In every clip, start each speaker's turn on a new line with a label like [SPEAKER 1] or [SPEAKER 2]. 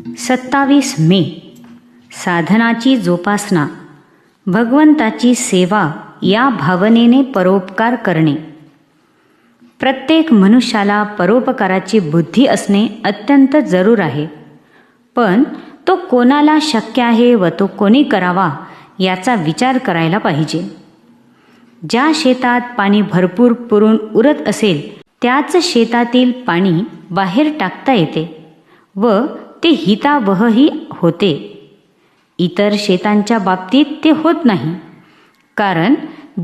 [SPEAKER 1] सत्तावीस मे. साधनाची जोपासना. भगवंताची सेवा या भावनेने परोपकार करणे. प्रत्येक मनुष्याला परोपकाराची बुद्धी असणे अत्यंत जरूर आहे. पण तो कोणाला शक्य आहे व तो कोणी करावा याचा विचार करायला पाहिजे. ज्या शेतात पाणी भरपूर पुरून उरत असेल त्याच शेतातील पाणी बाहेर टाकता येते व ते हितावहही होते. इतर शेतांच्या बाबतीत ते होत नाही. कारण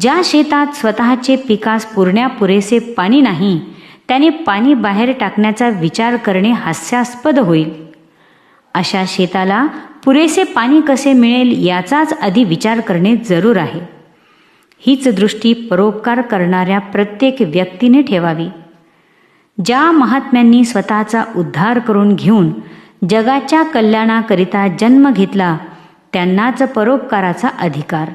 [SPEAKER 1] ज्या शेतात स्वतःचे पिकास पुरण्या पुरेसे पाणी नाही त्याने पाणी बाहेर टाकण्याचा विचार करणे हास्यास्पद होईल. अशा शेताला पुरेसे पाणी कसे मिळेल याचाच आधी विचार करणे जरूर आहे. हीच दृष्टी परोपकार करणाऱ्या प्रत्येक व्यक्तीने ठेवावी. ज्या महात्म्यांनी स्वतःचा उद्धार करून घेऊन जगाच्या कल्याणाकरिता जन्म घेतला त्यांनाच परोपकाराचा अधिकार.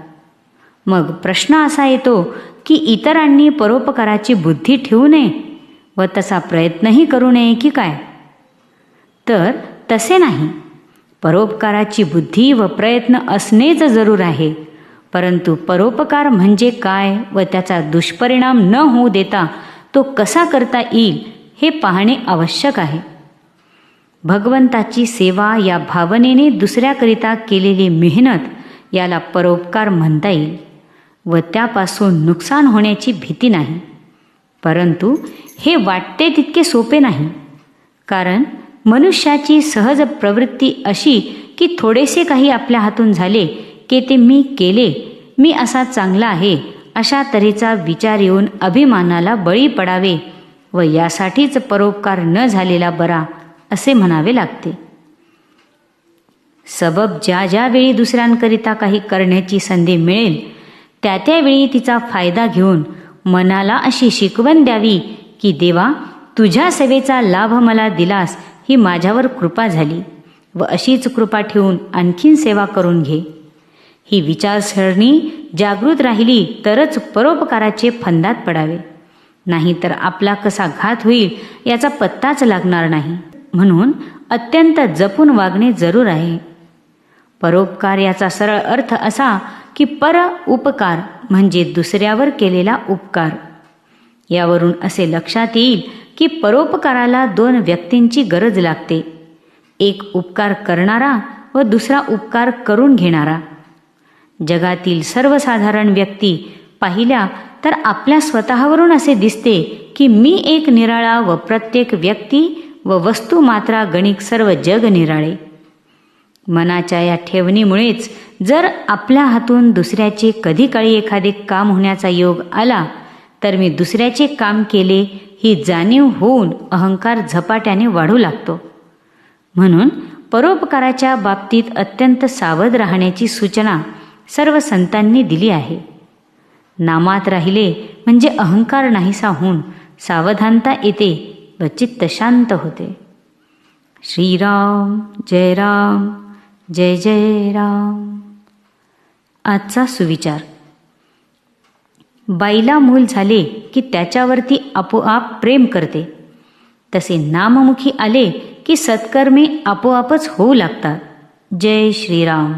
[SPEAKER 1] मग प्रश्न असा येतो की इतरांनी परोपकाराची बुद्धी ठेवू नये व तसा प्रयत्नही करू नये की काय? तर तसे नाही. परोपकाराची बुद्धी व प्रयत्न असणेच जरूर आहे परंतु परोपकार म्हणजे काय व त्याचा दुष्परिणाम न होऊ देता तो कसा करता येईल हे पाहणे आवश्यक आहे. भगवंताची सेवा या भावनेने दुसऱ्याकरिता केलेली मेहनत याला परोपकार म्हणता येईल व त्यापासून नुकसान होण्याची भीती नाही. परंतु हे वाटते तितके सोपे नाही. कारण मनुष्याची सहज प्रवृत्ती अशी की थोडेसे काही आपल्या हातून झाले की ते मी केले मी असा चांगला आहे अशा तऱ्हेचा विचार येऊन अभिमानाला बळी पडावे व यासाठीच परोपकार न झालेला बरा असे म्हणावे लागते. सबब ज्या ज्यावेळी दुसऱ्यांकरिता काही करण्याची संधी मिळेल त्या त्यावेळी तिचा फायदा घेऊन मनाला अशी शिकवण द्यावी की देवा तुझ्या सेवेचा लाभ मला दिलास ही माझ्यावर कृपा झाली. व अशीच कृपा ठेवून आणखीन सेवा करून घे. ही विचारसरणी जागृत राहिली तरच परोपकाराचे फंदात पडावे. नाहीतर आपला कसा घात होईल याचा पत्ताच लागणार नाही. म्हणून अत्यंत जपून वागणे जरूर आहे. परोपकार याचा सरळ अर्थ असा की पर उपकार म्हणजे दुसऱ्यावर केलेला उपकार. यावरून असे लक्षात येईल की परोपकाराला दोन व्यक्तींची गरज लागते. एक उपकार करणारा व दुसरा उपकार करून घेणारा. जगातील सर्वसाधारण व्यक्ती पाहिल्या तर आपल्या स्वतःवरून असे दिसते की मी एक निराळा व प्रत्येक व्यक्ती व वस्तू मात्रा गणिक सर्व जग निराळे. मनाच्या या ठेवणीमुळेच जर आपल्या हातून दुसऱ्याचे कधी काळी एखादे काम होण्याचा योग आला तर मी दुसऱ्याचे काम केले ही जाणीव होऊन अहंकार झपाट्याने वाढू लागतो. म्हणून परोपकाराच्या बाबतीत अत्यंत सावध राहण्याची सूचना सर्व संतांनी दिली आहे. नामात राहिले म्हणजे अहंकार नाहीसा होऊन सावधानता येते व चित्त शांत होते. श्रीराम जय राम जय जय राम आजचा सुविचार. बाईला मूल झाले की त्याच्यावरती आपोआप प्रेम करते. तसे नाममुखी आले की सत्कर्मे आपोआपच होऊ लागतात. जय श्रीराम.